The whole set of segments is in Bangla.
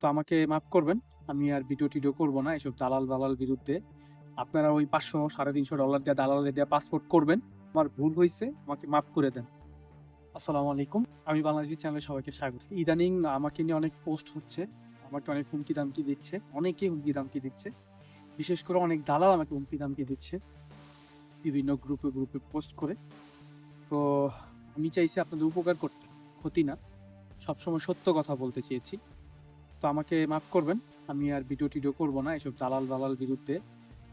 তো আমাকে মাফ করবেন, আমি আর ভিডিও টিডিও করব না এসব দালাল দালাল বিরুদ্ধে। আপনারা ওই পাঁচশো, সাড়ে তিনশো ডলার দিয়ে দালালে দিয়ে পাসপোর্ট করবেন। আমার ভুল হয়েছে, আমাকে মাফ করে দেন। আসসালামু আলাইকুম। আমি বাংলাদেশি চ্যানেলে সবাইকে স্বাগত। ইদানিং আমাকে নিয়ে অনেক পোস্ট হচ্ছে, আমাকে অনেক হুমকি দামকি দিচ্ছে, অনেকে হুমকি দামকি দিচ্ছে। বিশেষ করে অনেক দালাল আমাকে হুমকি দামকি দিচ্ছে, বিভিন্ন গ্রুপে গ্রুপে পোস্ট করে। তো আমি চাইছি আপনাদের উপকার করতে, ক্ষতি না। সবসময় সত্য কথা বলতে চেয়েছি। তো আমাকে মাফ করবেন, আমি আর ভিডিও টিডিও করব না এসব দালাল দালাল বিরুদ্ধে।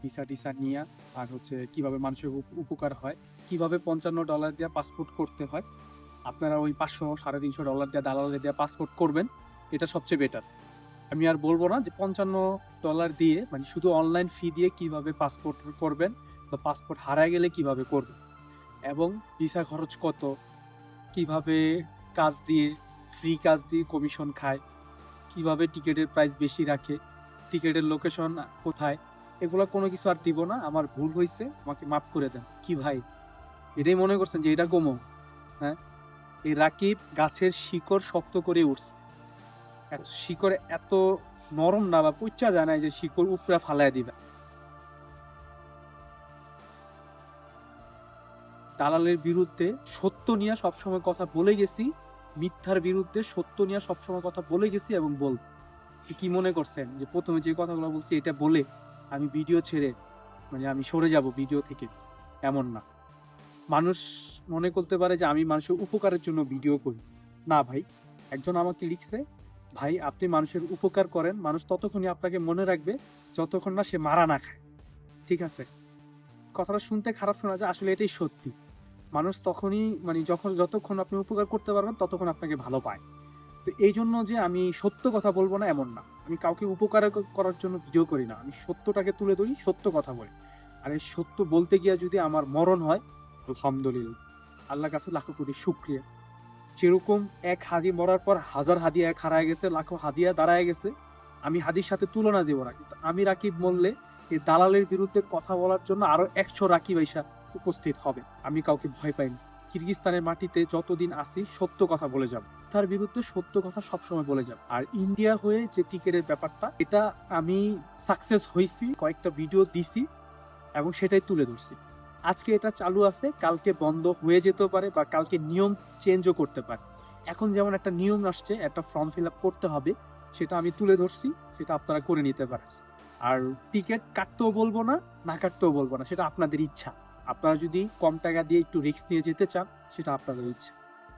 ভিসা টিসা নিয়ে আর হচ্ছে কীভাবে মানুষের উপ- উপকার হয়, কীভাবে পঞ্চান্ন ডলার দিয়ে পাসপোর্ট করতে হয়, আপনারা ওই পাঁচশো সাড়ে তিনশো ডলার দিয়ে দালালে দিয়ে পাসপোর্ট করবেন, এটা সবচেয়ে বেটার আমি আর বলব না যে পঞ্চান্ন ডলার দিয়ে মানে শুধু অনলাইন ফি দিয়ে কীভাবে পাসপোর্ট করবেন বা পাসপোর্ট হারায় গেলে কীভাবে করবেন, এবং ভিসা খরচ কত, কীভাবে কাজ দিয়ে ফ্রি কাজ দিয়ে কমিশন খায় কীভাবে টিকিটের প্রাইস বেশি রাখে, টিকিটের লোকেশন কোথায়, এগুলো কোনো কিছু আর দিব না, আমার ভুল হয়েছে আমাকে মাফ করে দেন। কি ভাই? এটাই মনে করছেন যে এটা গোমো হ্যাঁ? এই রাকিব গাছের শিকড় শক্ত করে উঠছে। এত শিকড় এত নরম না, বা পুচ্চা না যে শিকড় উপরে ফালায় দিবে। দালালের বিরুদ্ধে সত্য নিয়ে সবসময় কথা বলে গেছি। মিথ্যার বিরুদ্ধে সত্য নিয়ে সবসময় কথা বলে গেছি এবং বল কি মনে করছেন? যে প্রথমে যে কথাগুলো বলছি, এটা বলে আমি ভিডিও ছেড়ে মানে আমি সরে যাব ভিডিও থেকে। এমন না। মানুষ মনে করতে পারে যে আমি মানুষের উপকারের জন্য ভিডিও করি। না ভাই, একজন আমাকে লিখছে, ভাই, আপনি মানুষের উপকার করেন। মানুষ ততক্ষণই আপনাকে মনে রাখবে, যতক্ষণ না সে মারা না খায়। ঠিক আছে? কথাটা শুনতে খারাপ শোনা যায়, আসলে এটাই সত্যি। মানুষ তখনই মানে যখন, যতক্ষণ আপনি উপকার করতে পারবেন, ততক্ষণ আপনাকে ভালো পায়। তো এই জন্য যে আমি সত্য কথা বলব না, এমন না। আমি কাউকে উপকার করার জন্য ভিডিও করি না। আমি সত্যটাকে তুলে ধরি, সত্য কথা বলি। আর এই সত্য বলতে গিয়ে যদি আমার মরণ হয়, আলহামদুলিল্লাহ। আল্লাহ কাছে লাখো কোটি শুক্রিয়া। যেরকম এক হাদি মরার পর হাজার হাদিয়া এক হারায় গেছে, লাখো হাদিয়া দাঁড়ায় গেছে, আমি হাদির সাথে তুলনা দেবো না। কিন্তু আমি রাকিব মরলে এই দালালের বিরুদ্ধে কথা বলার জন্য আরও একশো রাকিব আইসা উপস্থিত হবে। আমি কাউকে ভয় পাইনি। কিরগিস্তানের মাটিতে যতদিন আসি সত্য কথা বলে যাব। তার বিরুদ্ধে সত্য কথা সবসময় বলে যাব। আর ইন্ডিয়া হয়ে যে টিকেটের ব্যাপারটা, এটা আমি সাকসেস হয়েছি কয়েকটা ভিডিও দিছি এবং সেটাই তুলে ধরছি। আজকে এটা চালু আছে, কালকে বন্ধ হয়ে যেতেও পারে বা কালকে নিয়ম চেঞ্জও করতে পারে। এখন যেমন একটা নিয়ম আসছে, একটা ফর্ম ফিল আপ করতে হবে, সেটা আমি তুলে ধরছি, সেটা আপনারা করে নিতে পারেন। আর টিকিট কাটতেও বলব না না কাটতেও বলব না, সেটা আপনাদের ইচ্ছা। আপনারা যদি কম টাকা দিয়ে একটু রিস্ক নিয়ে যেতে চান, সেটা আপনাদের ইচ্ছা।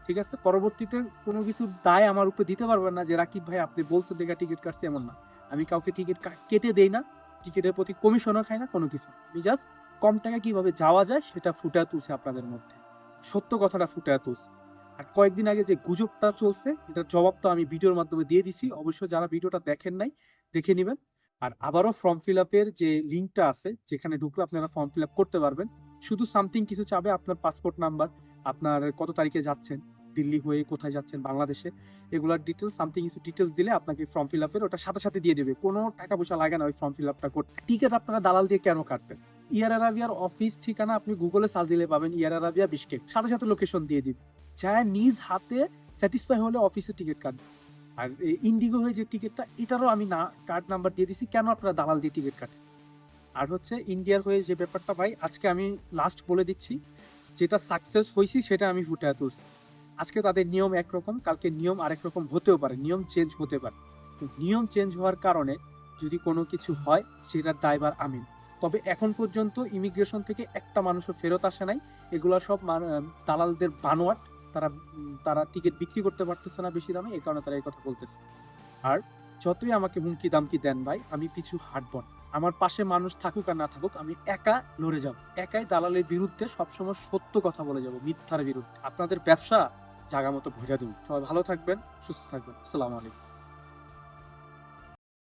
ঠিক আছে? পরবর্তীতে কোনো কিছু দায় আমার উপরে দিতে পারবেন না যে, রাকিব ভাই, আপনি বলছেন দেখা টিকিট কাটছে, এমন না। আমি কাউকে টিকিট কেটে দেই না। টিকিটের প্রতি কমিশনও খাই না, কোনো কিছু আমি জাস্ট কম টাকা কীভাবে যাওয়া যায়, সেটা ফুটে তুলছে আপনাদের মধ্যে। সত্য কথাটা ফুটে তুলছে। আর কয়েকদিন আগে যে গুজবটা চলছে, এটার জবাব তো আমি ভিডিওর মাধ্যমে দিয়ে দিছি। অবশ্য যারা ভিডিওটা দেখেন নাই, দেখে নেবেন। আর আবারও ফর্ম ফিল আপের যে লিঙ্কটা আছে, যেখানে ঢুকলে আপনারা ফর্ম ফিল আপ করতে পারবেন। শুধু সামথিং, কিছু চাবে আপনার পাসপোর্ট নাম্বার, আপনার কত তারিখে যাচ্ছেন, দিল্লি হয়ে কোথায় যাচ্ছেন, বাংলাদেশে, এগুলার ডিটেলস সামথিং, কিছু ডিটেলস দিলে আপনাকে ফর্ম ফিল আপের ওটা সাথে সাথে দিয়ে দেবে। কোনো টাকা পয়সা লাগে না ওই ফর্ম ফিল আপটা করতে। টিকিট আপনারা দালাল দিয়ে কেন কাটবেন? ইয়ার আরাবিয়ার অফিস ঠিকানা আপনি গুগলে সার্চ দিলে পাবেন, ইয়ার আরাবিয়া বিশকেক সাথে সাথে লোকেশন দিয়ে দিবে। চায় নিজ হাতে স্যাটিসফাই হলে অফিসে টিকিট কাটবে। আর ইন্ডিগো হয়ে যে টিকিটটা এটারও আমি না কার্ড নাম্বার দিয়ে দিছি, কেন আপনারা দালাল দিয়ে টিকিট কাটেন? আর হচ্ছে ইন্ডিয়ার হয়ে যে ব্যাপারটা ভাই, আজকে আমি লাস্ট বলে দিচ্ছি, যেটা সাকসেস হয়েছি সেটা আমি ফুটে তুলছি। আজকে তাদের নিয়ম একরকম, কালকে নিয়ম আরেক রকম হতেও পারে, নিয়ম চেঞ্জ হতে পারে। তো নিয়ম চেঞ্জ হওয়ার কারণে যদি কোনো কিছু হয়, সেটার দায়বার আমি। না। তবে এখন পর্যন্ত ইমিগ্রেশন থেকে একটা মানুষও ফেরত আসে নাই, এগুলা সব দালালদের বানোয়াট, তারা তারা টিকিট বিক্রি করতে পারতেছে না বেশি দামে, এই কারণে তারা এই কথা বলতেছে। আর যতই আমাকে হুমকি দামকি দেন ভাই, আমি পিছু হাঁটব না। আমার পাশে মানুষ থাকুক আর না থাকুক, আমি একা লড়ে যাব। একাই দালালের বিরুদ্ধে সবসময় সত্য কথা বলে যাব, মিথ্যার বিরুদ্ধে। আপনাদের ব্যবসা জায়গা মতো ভরে দেব সবাই ভালো থাকবেন, সুস্থ থাকবেন। আসসালামু আলাইকুম।